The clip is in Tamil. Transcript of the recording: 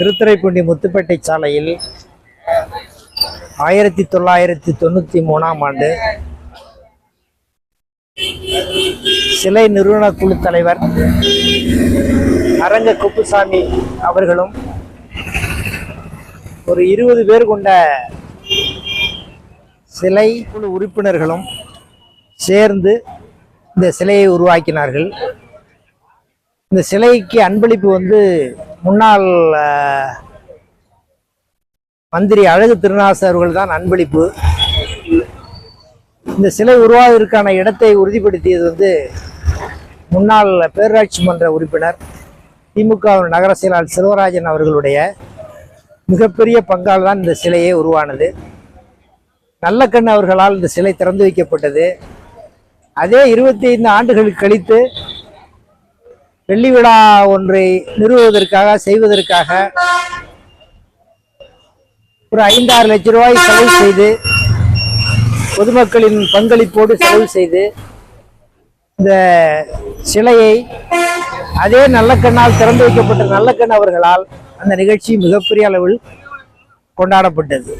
திருத்துறைப்பூண்டி முத்துப்பேட்டை சாலையில் ஆயிரத்தி தொள்ளாயிரத்தி தொண்ணூற்றி மூணாம் ஆண்டு சிலை நிறுவன குழு தலைவர் அரங்க குப்புசாமி அவர்களும் ஒரு இருபது பேர் கொண்ட சிலை குழு உறுப்பினர்களும் சேர்ந்து இந்த சிலையை உருவாக்கினார்கள். இந்த சிலைக்கு அன்பளிப்பு வந்து முன்னாள் மந்திரி அழகு திருநாசு அவர்கள் தான் அன்பளிப்பு. இந்த சிலை உருவாவதற்கான இடத்தை உறுதிப்படுத்தியது வந்து முன்னாள் பேரூராட்சி மன்ற உறுப்பினர் திமுக நகர செயலாளர் செல்வராஜன் அவர்களுடைய மிகப்பெரிய பங்கால் தான் இந்த சிலையே உருவானது. நல்லக்கண் அவர்களால் இந்த சிலை திறந்து வைக்கப்பட்டது. அதே இருபத்தி ஐந்து ஆண்டுகள் கழித்து வெள்ளி விழா ஒன்றை நிறுவுவதற்காக செய்வதற்காக ஒரு ஐந்தாறு லட்சம் ரூபாய் செலவு செய்து பொதுமக்களின் பங்களிப்போடு செலவு செய்து இந்த சிலையை அதே நல்லக்கண்ணால் திறந்து வைக்கப்பட்ட நல்லக்கண் அவர்களால் அந்த நிகழ்ச்சி மிகப்பெரிய அளவில் கொண்டாடப்பட்டது.